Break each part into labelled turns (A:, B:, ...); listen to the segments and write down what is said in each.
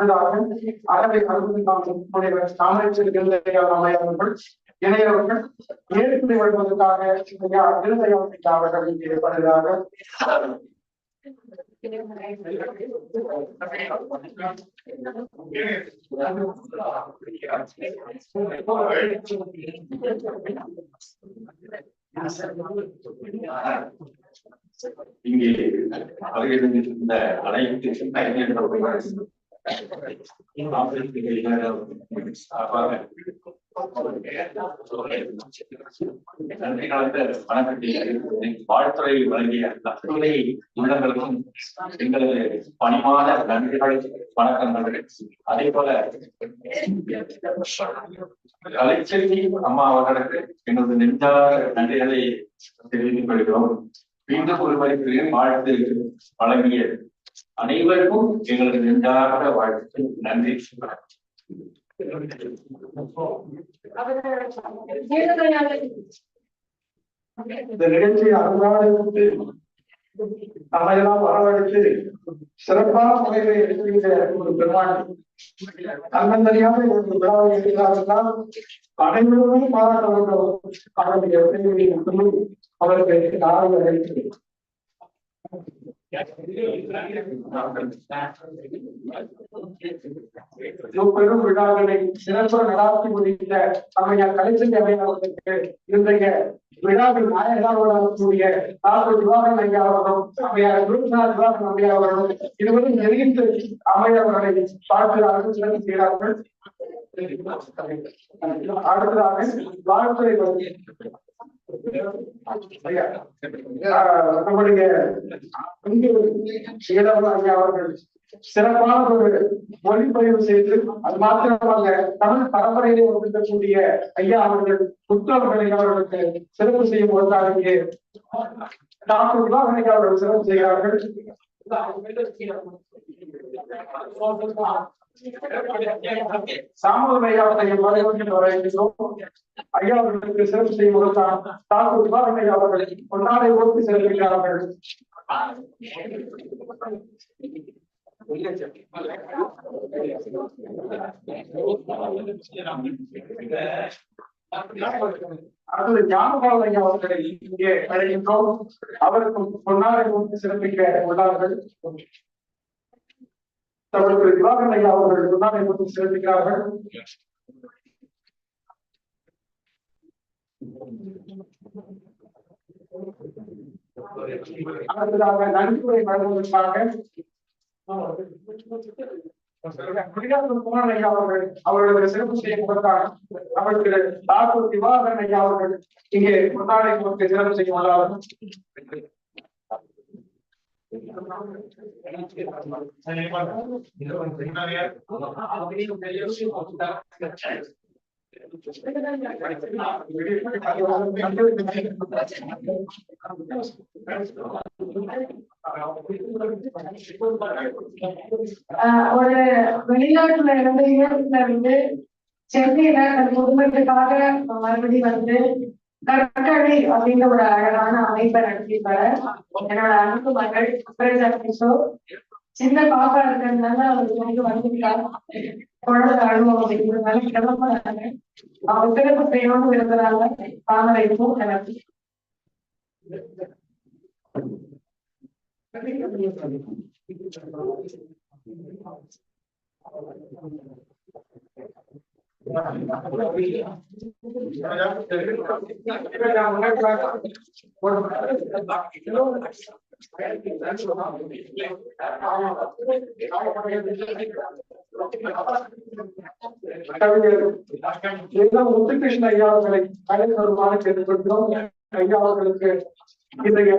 A: அடுத்ததாக அறவை முனைவர் சாமராஜர் அம்மையாளர்கள் இணையவர்கள் ஏற்புரை வருவதற்காக ஐயா விருதையா அவர்கள் இங்கே வருகிறார்கள்
B: இங்கே வருகின்ற அனைத்து அறிஞர்களும் வாழ்த்துறை வழங்கிய அத்துணை உள்ளங்களுக்கும் எங்களது பணிவான நன்றிகள் வணக்கங்கள் அதே போல கலைச்செல்வி அம்மா அவர்களுக்கு எங்களது நெஞ்சார நன்றிகளை தெரிவித்துக் கொள்கிறோம் மீண்டும் ஒருவருக்கு வாழ்த்து வழங்கிய அனைவருக்கும் எங்களது நெஞ்சார வாழ்த்து நன்றி.
A: இந்த நிகழ்ச்சியை அன்றாடு நம்மையெல்லாம் வரவழைத்து சிறப்பான முறையில எடுத்துக்கிற ஒரு பெருமாள் அண்ணன் ஒரு விழாவை எடுக்கிறார்கள் அனைவருமே பாராட்ட வேண்டும். அவருடைய அவருக்கு நாளை அழைத்து பெரும் விழாக்களை சிறப்பு நடாத்தி முடித்த அமைஞர் கலைச்செல்வி அமையர்களுக்கு இன்றைய விழாவில் நாயகராக வரக்கூடிய டாக்டர் திவாகரன் ஐயா அவர்களும் அவையார் குருநாத் திவாகரன் ஐயா அவர்களும் இருவரும் நெருங்கிட்டு அமையவர்களை பார்க்கிறார்கள் சிறப்பு செய்கிறார்கள். அடுத்ததாக வாழ்த்துறை ஆஹ், நம்முடைய ஐயா அவர்கள் சிறப்பான ஒரு மொழிபதிவு செய்து அது மாத்திரமல்ல தமிழ் பரம்பரையிலே வந்திருக்கக்கூடிய ஐயா அவர்கள் புத்தகங்களை அவர்களுக்கு சிறப்பு செய்யும் போதுதான் இங்கே டாக்டர் விவாகனை அவர்கள் சிறப்பு செய்கிறார்கள். சாமுவல் ஐயா அவர்கள் ஐயா அவர்களுக்கு சிறப்பு செய்யும் போதுதான் டாக்டர் விவாகனை அவர்கள் பொன்னாடை ஓட்டு செல்கிறார்கள் அடுத்தது ஞானபால் ஐயா அவர்களை இங்கே அழைக்கின்றோம். அவருக்கும் பொன்னாரை சிறப்பிக்க உள்ளார்கள். தமிழ் ஐயா அவர்கள் பொன்னாரை சிறப்பிக்கிறார்கள். அடுத்ததாக வழங்குவதற்காக குடியாத்தம் குமாரன் ஐயா அவர்கள் அவர்களுக்கு சிறப்பு செய்யப்பட்டார் அவருக்கு டாக்டர் திவாகரன் ஐயா அவர்கள் இங்கே முன்னாடி கொடுத்து சிறப்பு செய்ய உள்ளார்கள்
C: ஆஹ் ஒரு வெளிநாட்டுல இருந்து ஈரோட்டுல இருந்து சென்னையில தன் குடும்பத்துக்காக மறுபடியும் வந்து கற்கழி அப்படின்ற ஒரு அழகான அமைப்பை நடத்தியிருப்பாரு என்னோட அன்பு மகள் சுப்ரஜா கிஷோர் சின்ன பாப்பா இருக்கிறதுனால அவருக்கு வந்து வந்துட்டார் குழந்தை அனுபவம் இருக்கிறதுனால கிளம்புறாங்க அவங்க சிறப்பு செய்யணும்னு இருக்கிறாங்க தாமரை பூ எனக்கு
A: எல்லாம் முத்துகிருஷ்ண ஐயா அவர்களை அழைத்து வருமாறு ஐயா அவர்களுக்கு இன்றைய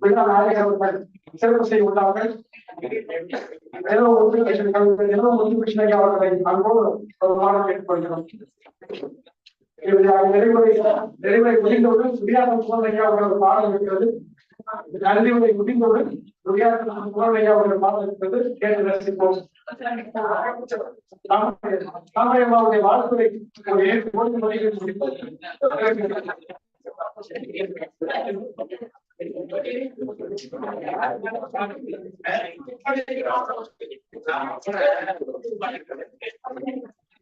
A: விழா சிறப்பு செய்ய உள்ளார்கள் ஏதோ முத்துகிருஷ்ணன் ஏதோ முத்துகிருஷ்ண ஐயா அவர்களை அன்போடு வருமாறு கேட்டுக்கொள்கிறோம் நிறைவுரை நிறைவுரை முடிந்தவுடன் சுடியாசம் குமார் ஐயா அவர்கள் பாடம் இருக்கிறது நன்றியுரை முடிந்தவுடன் சுடியாசம் குமார் ஐயா அவர்கள்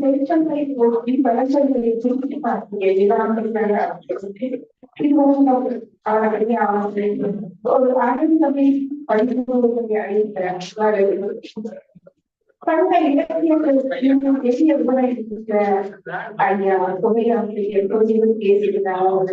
C: செல்வங்களை போட்டி வளர்ச்சிகளை சுட்டி பார்க்கிய ஒரு அருந்தமை படிப்புகளை அழைத்த பண்டைய இலக்கியங்கள் எளிய உபயோகித்த ஐயா தொகையாசிரியர் தொழில் பேசுகிறார்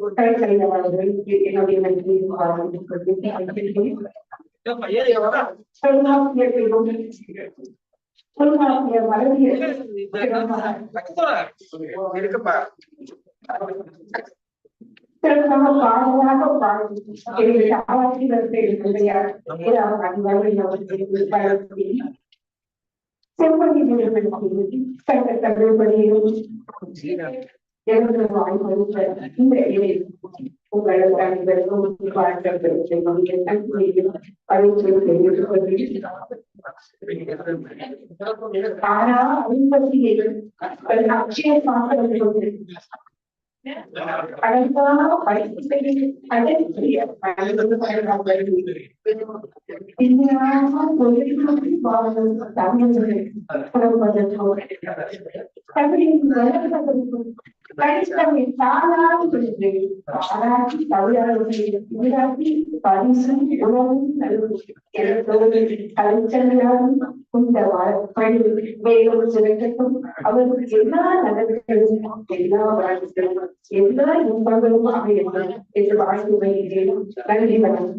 C: முத்திரை அவர்கள் இங்கே அரங்கத்தில் வாக்கியத்தில் Yanımızın varlıkları şimdi yeni onlara ben ve onun karşı görüşlerini geçen bir ayrıntı veriyor. Para üniversitede bir akçeye sahip Arada partisipasyon adetiyle India'nın politik bağlarını tamamlayan kurumları tavsiye ederim. Tabii ki கடித்தமை தானாக பாராட்டி தமிழர்களுக்கு பரிசு உணவு கலைச்சலாலும் இந்த பணி மேலும் சிறக்கட்டும் அவருக்கு எல்லா நலன்களும் எல்லா வாழ்க்கைகளும் எல்லா இன்பங்களும் அமையும் என்று வாழ்த்து வருகிறேன் நன்றி வணக்கம்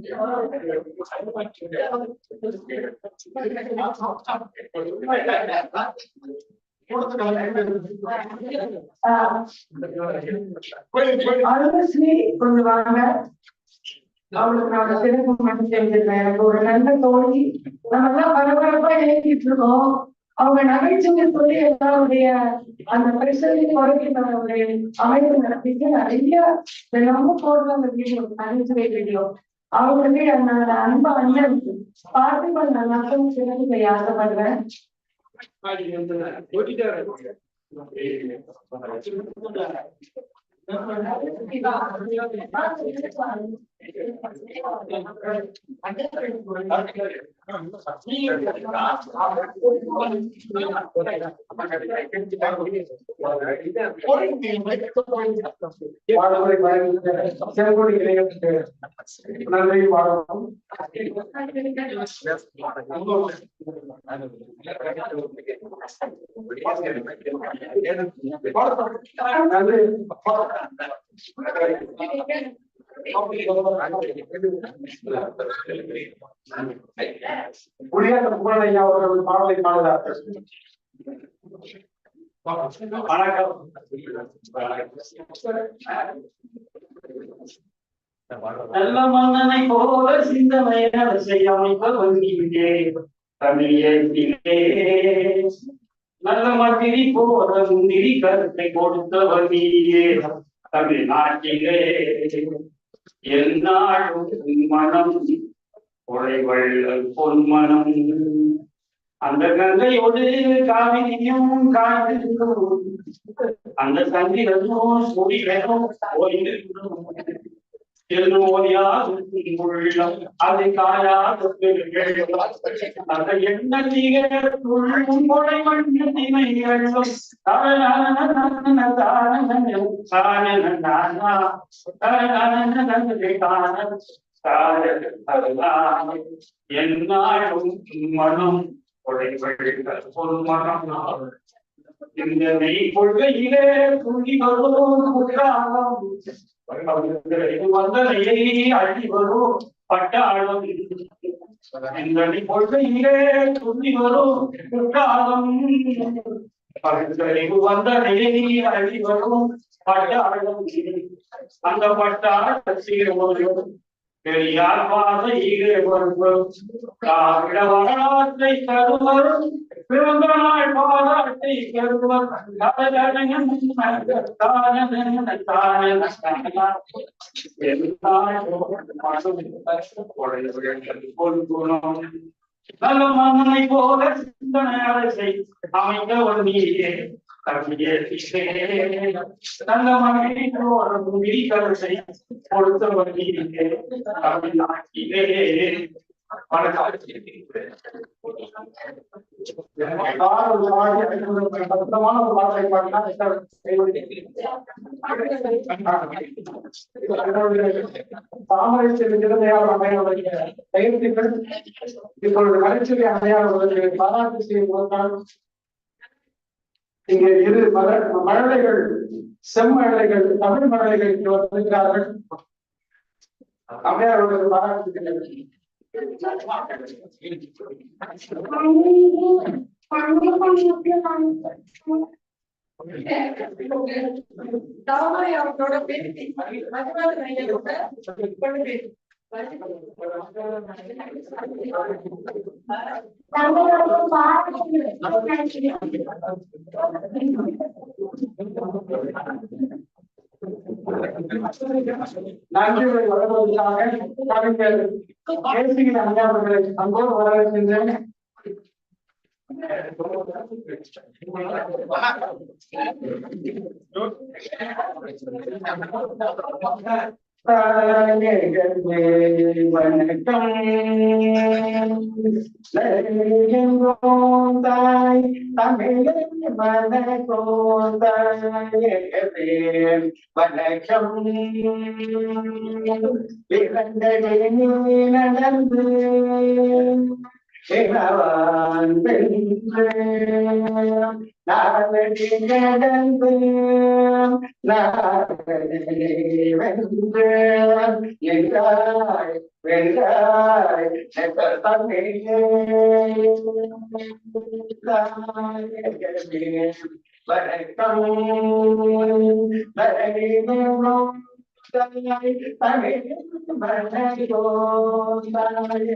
C: ஆலோசனை கொண்டு வாங்க. அவளுக்கு நான் சிறப்பு மட்டும் தெரிஞ்சிருக்கேன் எனக்கு ஒரு நல்ல தோழி நம்ம எல்லாம் பரபரப்பா எழுதிட்டு இருக்கோம். அவங்க நகைச்சுவை சொல்லி எல்லாருடைய அந்த பிரச்சனை குறைக்க அமைப்பு நடத்திட்டு நிறைய தினமும் போடுற அந்த வீடியோ நகைச்சுவை வீடியோ. அவங்களுக்கு அந்த அன்பு அண்ணன் பார்த்து கொஞ்சம் நல்லா சிறப்பு செய்ய ஆசைப்படுறேன்.
A: What you doing? இளைஞருக்கு நன்றி புகழையா அவர்கள் பாடலை பாடுகிறார்கள்
D: நல்ல மன்னனை போல சிந்தனையால் செய்யமைக்க வங்கியிலே தமிழே நல்ல மந்திரி போல முந்திரி கருத்தை கொடுத்தவர் நீயே. தமிழ்நாட்டிலே எந்நாளும் மனம்? உழைவள்ளல் பொன்மனம் அந்த கங்கையோடு காவிரியும் காய்ந்திருக்கும். அந்த சந்திரனும் சூரியனும் ஓய்ந்திருக்கும் உள்ளம் அதை காயாது அந்த என்னாலும் மனம் கொடைகள் பொன்மனம் இந்த மெய் கொள்கையிலே துணி வரும் குற்றாலம் வரும் பட்டாளம் இந்த மெய் கொள்கையிலே துணி வரும் குற்றாலம் பகுத்தறிவு வந்தனையை அழி வரும் பட்டாளம் அந்த பட்டாளத்தில் ஒரு வரலாற்றை தருவரும் பிறந்த பாராட்டை கருவர் நல்ல மன்னனை போல சிந்தனை அரசை அமைக்க ஒரு நீரே நல்ல மன்னனை போல முடி கரசை கொடுத்த ஒரு நீரே தமிழ்நாட்டிலே
E: அற்புதமான ஒரு வார்த்தை பாடினா தாமரை செல்லுகிறதையால் அமையவருடைய பயிற்சிகள் இப்பொழுது மலைச்சொல்லி அடையாளர்களுக்கு பாராட்டு செய்வதால் இங்கே இரு மல மழலைகள் செம்மழலைகள் தமிழ் மழலைகள் இங்கு வந்திருக்கிறார்கள் அம்மையார்களுக்கு பாராட்டு
C: தாமரை அவர்களோட பேசி மதுராத ஐயரோட கொண்டு
E: நன்றிகளை வழங்குவதற்காக கவிஞர் கேசியின் அஞ்சாவர்களை அன்போடு வரவேற்கின்றேன் வணக்கம் தாய் தமிழின் வணக்கம் வணக்கம் பிறந்ததே நீ நடந்து இளவான் பெண்கள் நாவடி நடந்து நாவடி வென்று என்றாய் வென்றாய் நெசர் தமிழே வணக்கம் வரவேணும் வணக்கம் நாவலி